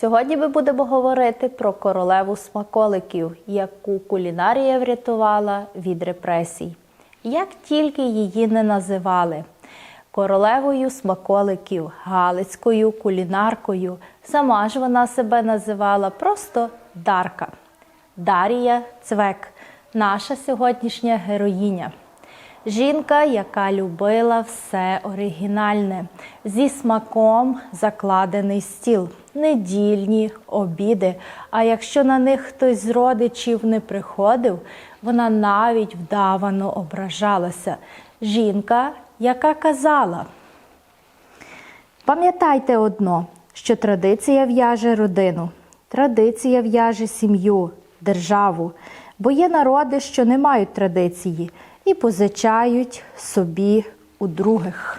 Сьогодні ми будемо говорити про королеву смаколиків, яку кулінарія врятувала від репресій. Як тільки її не називали королевою смаколиків, галицькою кулінаркою, сама ж вона себе називала просто Дарка. Дарія Цвек, наша сьогоднішня героїня. Жінка, яка любила все оригінальне, зі смаком закладений стіл, недільні обіди. А якщо на них хтось з родичів не приходив, вона навіть вдавано ображалася. Жінка, яка казала: Пам'ятайте одно, що традиція в'яже родину, традиція в'яже сім'ю, державу, бо є народи, що не мають традиції і позичають собі у других.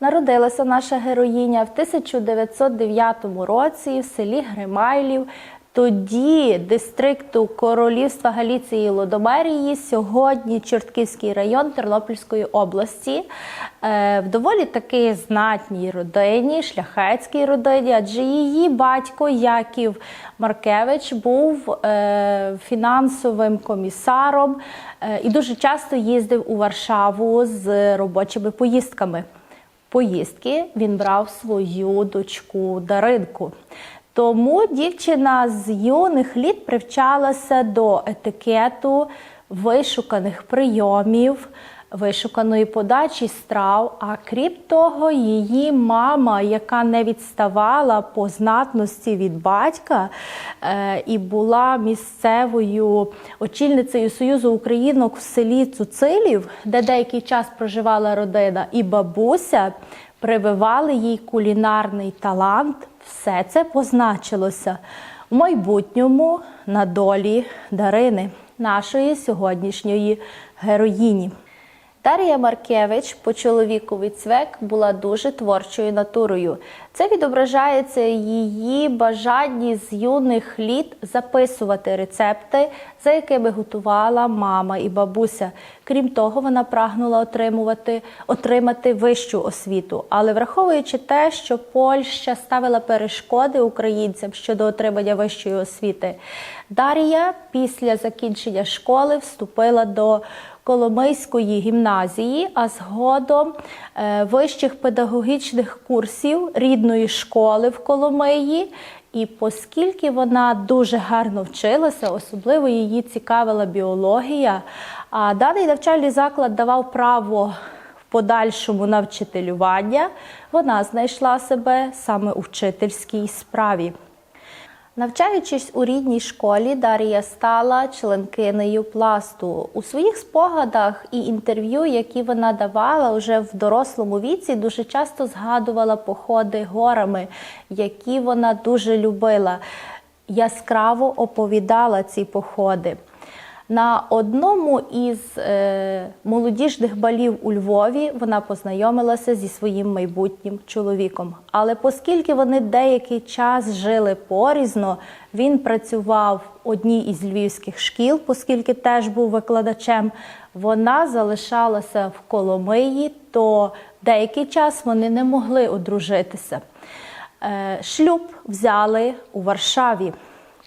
Народилася наша героїня в 1909 році в селі Гримайлів. Тоді дистрикту Королівства Галіції і Лодомерії, сьогодні Чортківський район Тернопільської області, е, в доволі таки знатній родині, шляхетській родині, адже її батько Яків Маркевич був е, фінансовим комісаром е, і дуже часто їздив у Варшаву з робочими поїздками. Поїздки він брав свою дочку Даринку. Тому дівчина з юних літ привчалася до етикету, вишуканих прийомів, вишуканої подачі страв. А крім того, її мама, яка не відставала по знатності від батька е, і була місцевою очільницею Союзу Українок в селі Цуцилів, де деякий час проживала родина, і бабуся прививали їй кулінарний талант. Все це позначилося в майбутньому на долі Дарини, нашої сьогоднішньої героїні. Дар'я Маркевич по чоловікові цвек була дуже творчою натурою. Це відображається її бажанні з юних літ записувати рецепти, за якими готувала мама і бабуся. Крім того, вона прагнула отримувати, отримати вищу освіту. Але враховуючи те, що Польща ставила перешкоди українцям щодо отримання вищої освіти, Дар'я після закінчення школи вступила до Коломийської гімназії, а згодом е, вищих педагогічних курсів рідної школи в Коломиї. І оскільки вона дуже гарно вчилася, особливо її цікавила біологія, а даний навчальний заклад давав право в подальшому на вчителювання, вона знайшла себе саме у вчительській справі. Навчаючись у рідній школі, Дарія стала членкинею пласту. У своїх спогадах і інтерв'ю, які вона давала вже в дорослому віці, дуже часто згадувала походи горами, які вона дуже любила. Яскраво оповідала ці походи. На одному із е, молодіжних балів у Львові вона познайомилася зі своїм майбутнім чоловіком. Але оскільки вони деякий час жили порізно, він працював в одній із львівських шкіл, оскільки теж був викладачем. Вона залишалася в Коломиї, то деякий час вони не могли одружитися. Е, шлюб взяли у Варшаві.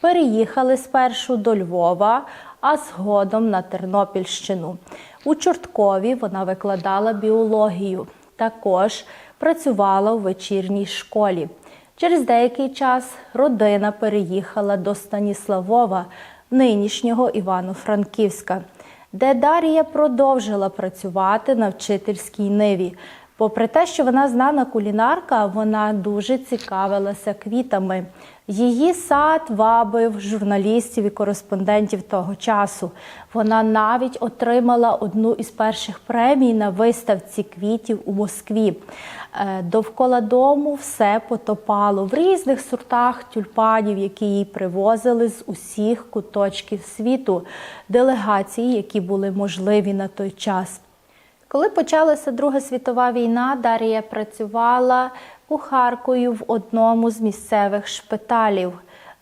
Переїхали спершу до Львова, а згодом на Тернопільщину. У Чорткові вона викладала біологію. Також працювала у вечірній школі. Через деякий час родина переїхала до Станіславова, нинішнього Івано-Франківська, де Дар'я продовжила працювати на вчительській ниві. Попри те, що вона знана кулінарка, вона дуже цікавилася квітами. Її сад вабив журналістів і кореспондентів того часу. Вона навіть отримала одну із перших премій на виставці квітів у Москві. Е, Довкола дому все потопало в різних сортах тюльпанів, які їй привозили з усіх куточків світу, делегації, які були можливі на той час. Коли почалася Друга світова війна, Дар'я працювала кухаркою в одному з місцевих шпиталів.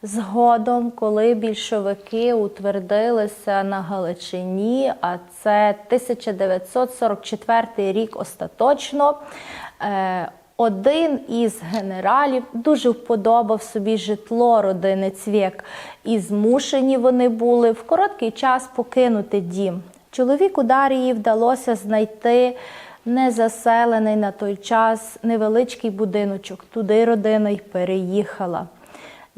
Згодом, коли більшовики утвердилися на Галичині, а це 1944 рік остаточно, е, Один із генералів дуже вподобав собі житло родини Цвєк, і змушені вони були в короткий час покинути дім. Чоловіку Дарії вдалося знайти незаселений на той час невеличкий будиночок. Туди родина й переїхала.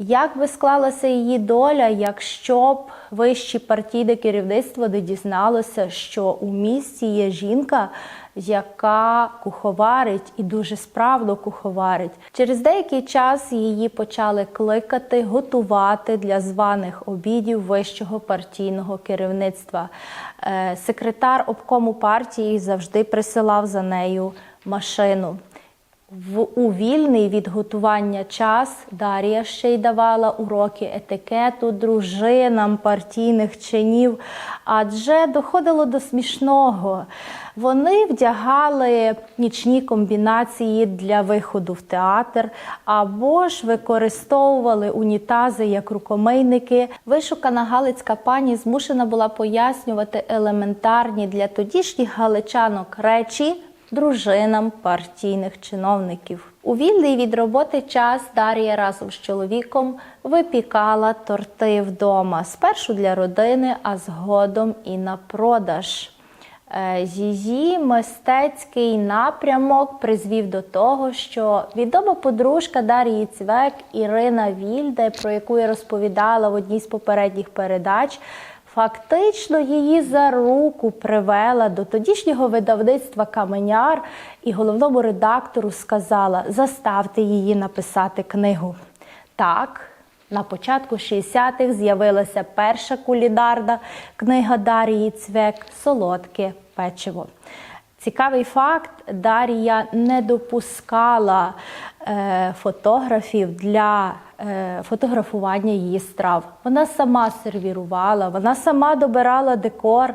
Як би склалася її доля, якщо б вищі партійне керівництво не дізналося, що у місті є жінка, яка куховарить і дуже справно куховарить. Через деякий час її почали кликати, готувати для званих обідів вищого партійного керівництва. Е, Секретар обкому партії завжди присилав за нею машину. В у вільний від готування час Дар'я ще й давала уроки етикету дружинам партійних чинів, адже доходило до смішного. Вони вдягали нічні комбінації для виходу в театр або ж використовували унітази як рукомийники. Вишукана галицька пані змушена була пояснювати елементарні для тодішніх галичанок речі дружинам партійних чиновників. У вільний від роботи час Дар'я разом з чоловіком випікала торти вдома. Спершу для родини, а згодом і на продаж. Е, Її мистецький напрямок призвів до того, що відома подружка Дар'ї Цвек Ірина Вільде, про яку я розповідала в одній з попередніх передач, фактично її за руку привела до тодішнього видавництва Каменяр і головному редактору сказала: заставте її написати книгу. Так, на початку 60-х з'явилася перша кулінарна книга Дарії Цвек Солодке печиво. Цікавий факт: Дарія не допускала фотографів для е, фотографування її страв. Вона сама сервірувала, вона сама добирала декор.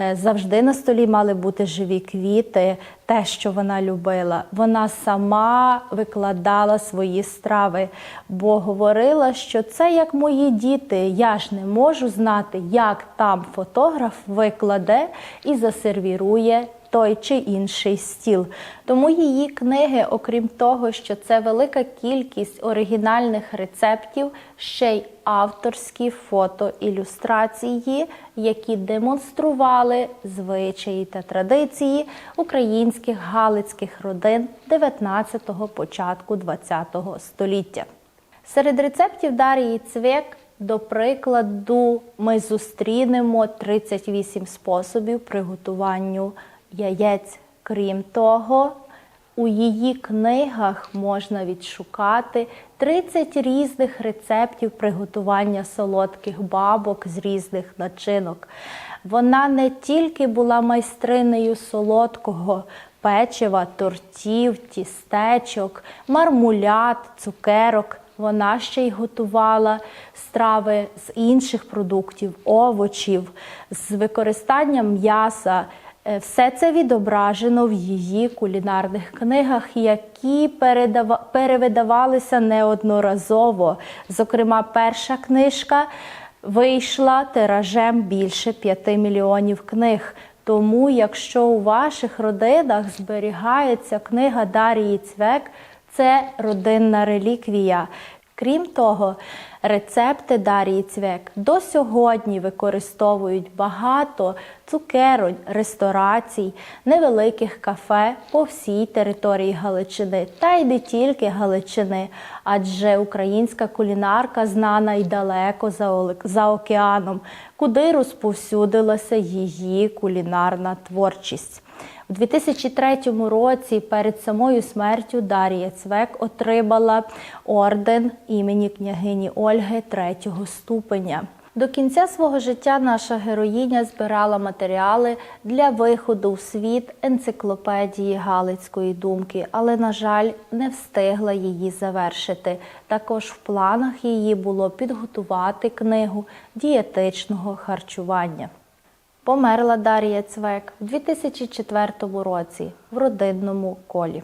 Е, Завжди на столі мали бути живі квіти, те, що вона любила. Вона сама викладала свої страви, бо говорила, що це як мої діти. Я ж не можу знати, як там фотограф викладе і засервірує той чи інший стіл. Тому її книги, окрім того, що це велика кількість оригінальних рецептів, ще й авторські фотоілюстрації, які демонстрували звичаї та традиції українських галицьких родин 19-го, початку 20-го століття. Серед рецептів Дарії Цвєк, до прикладу, ми зустрінемо 38 способів приготуванню яєць. Крім того, у її книгах можна відшукати 30 різних рецептів приготування солодких бабок з різних начинок. Вона не тільки була майстринею солодкого печива, тортів, тістечок, мармулят, цукерок. Вона ще й готувала страви з інших продуктів, овочів, з використанням м'яса. Е, Все це відображено в її кулінарних книгах, які передава- перевидавалися неодноразово. Зокрема, перша книжка вийшла тиражем більше 5 мільйонів книг. Тому, якщо у ваших родинах зберігається книга Дарії Цвек, це родинна реліквія. Крім того, рецепти Дарії Цвек до сьогодні використовують багато цукеронь, ресторацій, невеликих кафе по всій території Галичини, та й не тільки Галичини, адже українська кулінарка знана й далеко за, океаном, куди розповсюдилася її кулінарна творчість. У 2003 році перед самою смертю Дар'я Цвек отримала орден імені княгині Ольги третього ступеня. До кінця свого життя наша героїня збирала матеріали для виходу в світ енциклопедії Галицької думки, але, на жаль, не встигла її завершити. Також в планах її було підготувати книгу дієтичного харчування. Померла Дар'я Цвек у 2004 році в родинному колі.